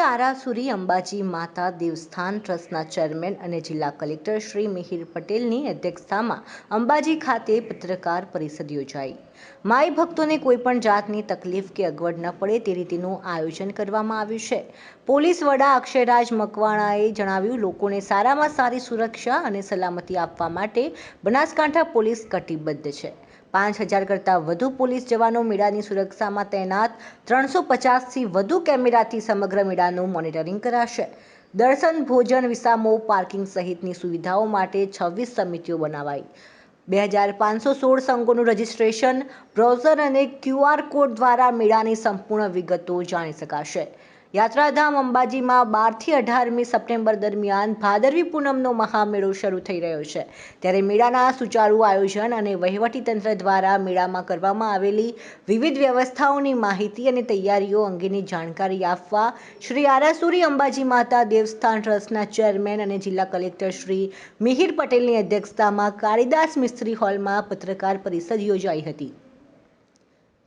શ્રી આરાસુરી અંબાજી માતા દેવસ્થાન ટ્રસ્ટના ચેરમેન અને જિલ્લા કલેક્ટર શ્રી મિહિર પટેલની અધ્યક્ષતામાં અંબાજી ખાતે પત્રકાર પરિષદ યોજાઈ. માઈ ભક્તોને કોઈપણ જાતની તકલીફ કે અગવડ ન પડે તે રીતેનું આયોજન કરવામાં આવ્યું છે. પોલીસ વડા અક્ષયરાજ મકવાણાએ જણાવ્યું, લોકોને સારામાં સારી સુરક્ષા અને સલામતી આપવા માટે બનાસકાંઠા પોલીસ કટિબદ્ધ છે. પાંચ હજાર કરતાં વધુ પોલીસ જવાનો મેળાની સુરક્ષામાં તૈનાત ત્રણસો પચાસથી વધુ કેમેરાથી સમગ્ર મેળાનું મોનિટરિંગ કરાશે. દર્શન, ભોજન, વિસામો, પાર્કિંગ સહિતની સુવિધાઓ માટે છવ્વીસ સમિતિઓ બનાવાઈ. બે હજાર પાંચસો સોળ સંઘોનું રજિસ્ટ્રેશન, બ્રાઉઝર અને ક્યુઆર કોડ દ્વારા મેળાની સંપૂર્ણ વિગતો જાણી શકાશે. યાત્રાધામ અંબાજીમાં બારથી અઢારમી સપ્ટેમ્બર દરમિયાન ભાદરવી પૂનમનો મહામેળો શરૂ થઈ રહ્યો છે. ત્યારે મેળાના સુચારુ આયોજન અને વહીવટીતંત્ર દ્વારા મેળામાં કરવામાં આવેલી વિવિધ વ્યવસ્થાઓની માહિતી અને તૈયારીઓ અંગેની જાણકારી આપવા શ્રી આરાસુરી અંબાજી માતા દેવસ્થાન ટ્રસ્ટના ચેરમેન અને જિલ્લા કલેક્ટર શ્રી મિહિર પટેલની અધ્યક્ષતામાં કાળીદાસ મિસ્ત્રી હોલમાં પત્રકાર પરિષદ યોજાઈ હતી.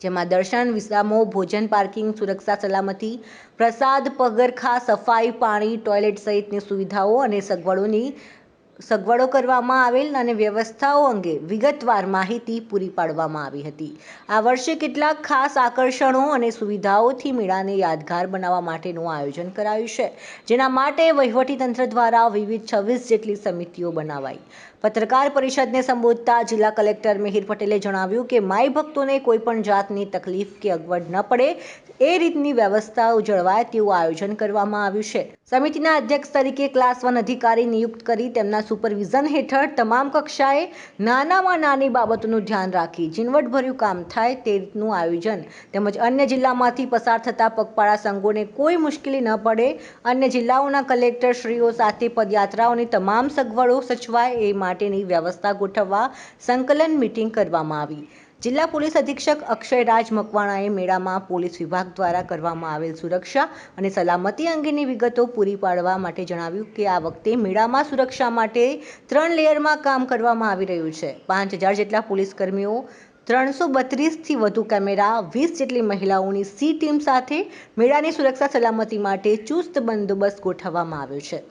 જેમાં દર્શન, વિશ્રામો, ભોજન, પાર્કિંગ, સુરક્ષા, સલામતી, પ્રસાદ, પગરખા, સફાઈ, પાણી, ટોયલેટ સહિતની સુવિધાઓ અને સગવડોની સગવડો કરવામાં આવેલ અને વ્યવસ્થાઓ અંગે વિગતવાર માહિતી પૂરી પાડવામાં આવી હતી. આ વર્ષે કેટલાક ખાસ આકર્ષણો અને સુવિધાઓથી મેળાને યાદગાર બનાવવા માટેનું આયોજન કરાયું છે, જેના માટે વહીવટીતંત્ર દ્વારા વિવિધ છવ્વીસ જેટલી સમિતિઓ બનાવાઈ. પત્રકાર પરિષદને સંબોધતા જિલ્લા કલેક્ટર મિહિર પટેલે જણાવ્યું કે માય ભક્તોને કોઈપણ જાતની તકલીફ કે અગવડ ન પડે, એ રીતની વ્યવસ્થાઓ જળવાય તેવું આયોજન કરવામાં આવ્યું છે. સમિતિના અધ્યક્ષ તરીકે ક્લાસ વન અધિકારી નિયુક્ત કરી તેમના સુપરવિઝન હેઠળ તમામ કક્ષાએ નાનામાં નાની બાબતોનું ધ્યાન રાખી ઝીણવટભર્યું કામ થાય તે રીતનું આયોજન. તેમજ અન્ય જિલ્લામાંથી પસાર થતા પગપાળા સંઘોને કોઈ મુશ્કેલી ન પડે. અન્ય જિલ્લાઓના કલેક્ટરશ્રીઓ સાથે પદયાત્રાઓની તમામ સગવડો સચવાય એ માટેની વ્યવસ્થા ગોઠવવા સંકલન મિટિંગ કરવામાં આવી. જિલ્લા પોલીસ અધિક્ષક અક્ષયરાજ મકવાણાએ મેળામાં પોલીસ વિભાગ દ્વારા કરવામાં આવેલ સુરક્ષા અને સલામતી અંગેની વિગતો પૂરી પાડવા માટે જણાવ્યું કે આ વખતે મેળામાં સુરક્ષા માટે ત્રણ લેયરમાં કામ કરવામાં આવી રહ્યું છે. પાંચ હજાર જેટલા પોલીસ કર્મીઓ, ત્રણસો બત્રીસથી વધુ કેમેરા, વીસ જેટલી મહિલાઓની સી ટીમ સાથે મેળાની સુરક્ષા સલામતી માટે ચુસ્ત બંદોબસ્ત ગોઠવવામાં આવ્યો છે.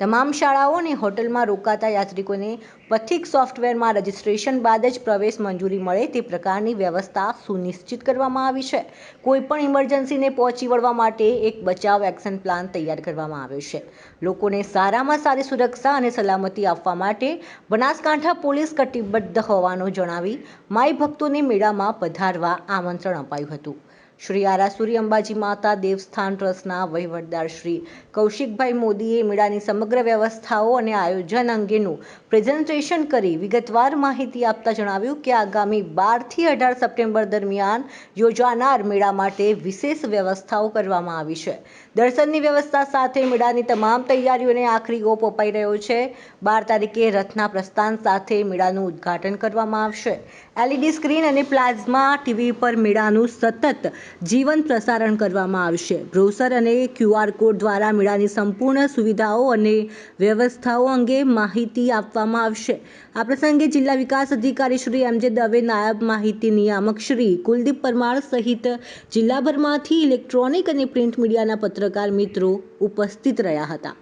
તમામ શાળાઓ અને હોટલમાં રોકાતા યાત્રિકોને પથિક સોફ્ટવેરમાં રજિસ્ટ્રેશન બાદ જ પ્રવેશ મંજૂરી મળે તે પ્રકારની વ્યવસ્થા સુનિશ્ચિત કરવામાં આવી છે. કોઈપણ ઇમરજન્સીને પહોંચી વળવા માટે એક બચાવ એક્શન પ્લાન તૈયાર કરવામાં આવ્યો છે. લોકોને સારામાં સારી સુરક્ષા અને સલામતી આપવા માટે બનાસકાંઠા પોલીસ કટિબદ્ધ હોવાનું જણાવી માઈ ભક્તોને મેળામાં પધારવા આમંત્રણ અપાયું હતું. શ્રી આરાસુરી અંબાજી માતા દેવસ્થાન ટ્રસ્ટના વહીવટદાર શ્રી કૌશિકભાઈ મોદીએ મેળાની સમગ્ર વ્યવસ્થાઓ અને આયોજન અંગેનું પ્રેઝન્ટેશન કરી વિગતવાર માહિતી આપતા જણાવ્યું કે આગામી બારથી અઢાર સપ્ટેમ્બર દરમિયાન યોજાનાર મેળા માટે વિશેષ વ્યવસ્થાઓ કરવામાં આવી છે. દર્શનની વ્યવસ્થા સાથે મેળાની તમામ તૈયારીઓને આખરી ઓપ અપાઈ રહ્યો છે. બાર તારીખે રથના પ્રસ્થાન સાથે મેળાનું ઉદ્ઘાટન કરવામાં આવશે. એલઈડી સ્ક્રીન અને પ્લાઝમા ટીવી પર મેળાનું સતત જીવન પ્રસારણ કરવામાં આવશે. બ્રોસર અને ક્યુઆર કોડ દ્વારા મેળાની સંપૂર્ણ સુવિધાઓ અને વ્યવસ્થાઓ અંગે માહિતી આપવામાં આવશે. આ પ્રસંગે જિલ્લા વિકાસ અધિકારી શ્રી એમજે દવે, નાયબ માહિતી નિયામક શ્રી કુલદીપ પરમાર સહિત જિલ્લાભરમાંથી ઇલેક્ટ્રોનિક અને પ્રિન્ટ મીડિયાના પત્રકાર મિત્રો ઉપસ્થિત રહ્યા હતા.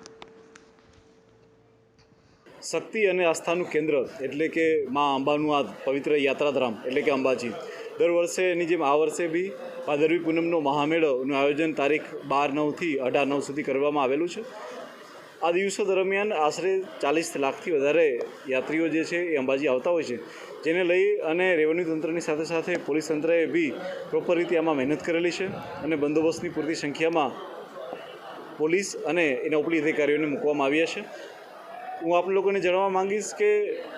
શક્તિ અને આસ્થાનું કેન્દ્ર એટલે કે મા અંબાનું આ પવિત્ર યાત્રાધામ એટલે કે અંબાજી. દર વર્ષેની જેમ આ વર્ષે બી ભાદરવી પૂનમનો મહામેળોનું આયોજન તારીખ બાર નવથી અઢાર નવ સુધી કરવામાં આવેલું છે. આ દિવસો દરમિયાન આશરે ચાલીસ લાખથી વધારે યાત્રીઓ જે છે એ અંબાજી આવતા હોય છે. જેને લઈ અને રેવન્યુ તંત્રની સાથે સાથે પોલીસ તંત્રએ બી પ્રોપર રીતે આમાં મહેનત કરેલી છે અને બંદોબસ્તની પૂરતી સંખ્યામાં પોલીસ અને એના ઉપલી અધિકારીઓને મૂકવામાં આવ્યા છે. હું આપ લોકોને જણાવવા માંગીશ કે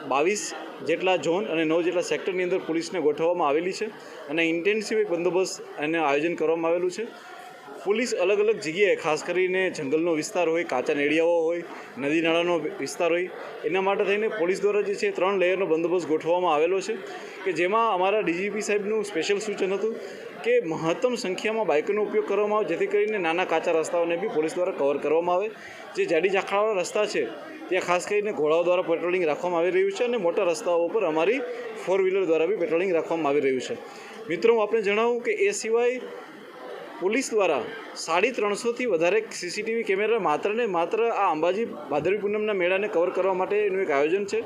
બાવીસ જેટલા ઝોન અને નવ જેટલા સેક્ટરની અંદર પોલીસને ગોઠવવામાં આવેલી છે અને ઇન્ટેન્સિવ બંદોબસ્ત એને આયોજન કરવામાં આવેલું છે. પોલીસ અલગ અલગ જગ્યાએ, ખાસ કરીને જંગલનો વિસ્તાર હોય, કાચા નેડિયાઓ હોય, નદી નાળાનો વિસ્તાર હોય, એના માટે થઈને પોલીસ દ્વારા જે છે ત્રણ લેયરનો બંદોબસ્ત ગોઠવવામાં આવેલો છે કે જેમાં અમારા ડીજીપી સાહેબનું સ્પેશિયલ સૂચન હતું કે મહત્તમ સંખ્યામાં બાઇકોનો ઉપયોગ કરવામાં આવે, જેથી કરીને નાના કાચા રસ્તાઓને બી પોલીસ દ્વારા કવર કરવામાં આવે. જે જાડી ઝાંખરાવાળા રસ્તા છે, ત્યાં ખાસ કરીને ઘોડાઓ દ્વારા પેટ્રોલિંગ રાખવામાં આવી રહ્યું છે અને મોટા રસ્તાઓ પર અમારી ફોર વ્હીલર દ્વારા બી પેટ્રોલિંગ રાખવામાં આવી રહ્યું છે. મિત્રો, હું આપને જણાવું કે એ સિવાય પોલીસ દ્વારા સાડી ત્રણસોથી વધારે સીસીટીવી કેમેરા માત્ર ને માત્ર આ અંબાજી ભાદરવી પૂનમના મેળાને કવર કરવા માટેનું એક આયોજન છે.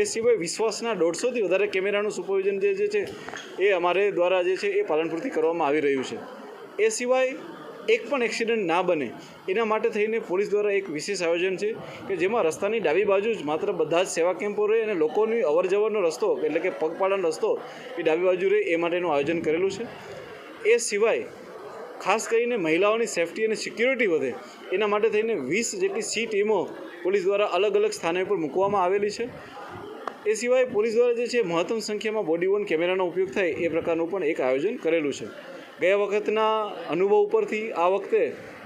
એ સિવાય વિશ્વાસના દોઢસોથી વધારે કેમેરાનું સુપરવિઝન જે જે છે, એ અમારે દ્વારા જે છે, એ પાલનપુરથી કરવામાં આવી રહ્યું છે. એ સિવાય એક પણ એક્સિડન્ટ ના બને, એના માટે થઈને પોલીસ દ્વારા એક વિશેષ આયોજન છે કે જેમાં રસ્તાની ડાબી બાજુ જ માત્ર બધા જ સેવા કેમ્પો રહે અને લોકોની અવર જવરનો રસ્તો, એટલે કે પગપાળાનો રસ્તો એ ડાબી બાજુ રહે એ માટેનું આયોજન કરેલું છે. એ સિવાય ખાસ કરીને મહિલાઓની સેફટી અને સિક્યુરિટી વધે. એના માટે થઈને વીસ જેટલી સી ટીમો પોલીસ દ્વારા અલગ અલગ સ્થાને પર મૂકવામાં આવેલી છે. એ સિવાય પોલીસ દ્વારા જે છે મહત્તમ સંખ્યામાં બોડી વન કેમેરાનો ઉપયોગ થાય એ પ્રકારનું પણ એક આયોજન કરેલું છે. ગયા વખતના અનુભવ ઉપરથી આ વખતે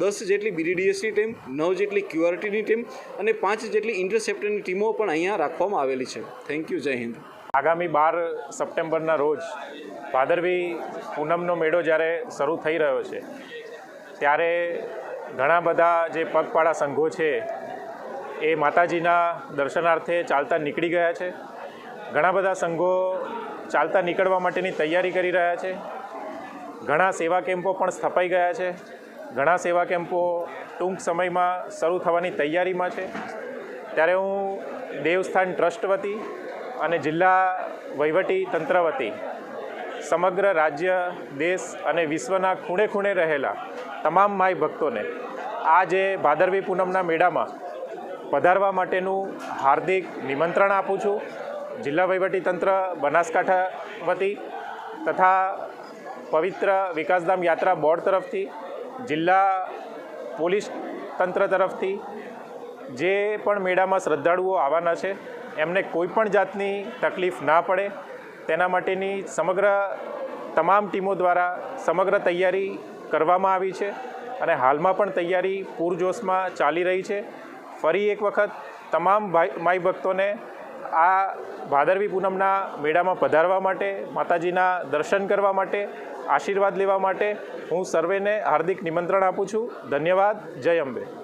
દસ જેટલી બીડીડીએસની ટીમ નવ જેટલી ક્યુઆરટીની ટીમ અને પાંચ જેટલી ઇન્ટરસેપ્ટરની ટીમો પણ અહીંયા રાખવામાં આવેલી છે. થેન્ક યુ જય હિન્દ આગામી બાર સપ્ટેમ્બરના રોજ ભાદરવી પૂનમનો મેળો જ્યારે શરૂ થઈ રહ્યો છે, ત્યારે ઘણા બધા જે પગપાળા સંઘો છે એ માતાજીના દર્શનાર્થે ચાલતા નીકળી ગયા છે. ઘણા બધા સંઘો ચાલતા નીકળવા માટેની તૈયારી કરી રહ્યા છે. ઘણા સેવા કેમ્પો પણ સ્થપાઈ ગયા છે. ઘણા સેવા કેમ્પો ટૂંક સમયમાં શરૂ થવાની તૈયારીમાં છે. ત્યારે હું દેવસ્થાન ટ્રસ્ટ વતી અને જિલ્લા વહીવટી તંત્ર વતી સમગ્ર રાજ્ય, દેશ અને વિશ્વના ખૂણે ખૂણે રહેલા તમામ માય ભક્તોને આ જે ભાદરવી પૂનમના મેળામાં પધારવા માટેનું હાર્દિક નિમંત્રણ આપું છું. જિલ્લા વહીવટી તંત્ર બનાસકાંઠા વતી તથા પવિત્ર વિકાસધામ યાત્રા બોર્ડ તરફથી જિલ્લા પોલીસ તંત્ર તરફથી જે પણ મેળામાં શ્રદ્ધાળુઓ આવવાના છે, એમને કોઈ પણ જાતની તકલીફ ના પડે. તેના માટેની સમગ્ર તમામ ટીમો દ્વારા સમગ્ર તૈયારી કરવામાં આવી છે અને હાલમાં પણ તૈયારી પૂરજોશમાં ચાલી રહી છે. ફરી એક વખત તમામ માઈ ભક્તોને આ ભાદરવી પૂનમના મેળામાં પધારવા માટે, માતાજીના દર્શન કરવા માટે આશીર્વાદ લેવા માટે હું સર્વેને હાર્દિક નિમંત્રણ આપું છું. ધન્યવાદ. જય અંબે.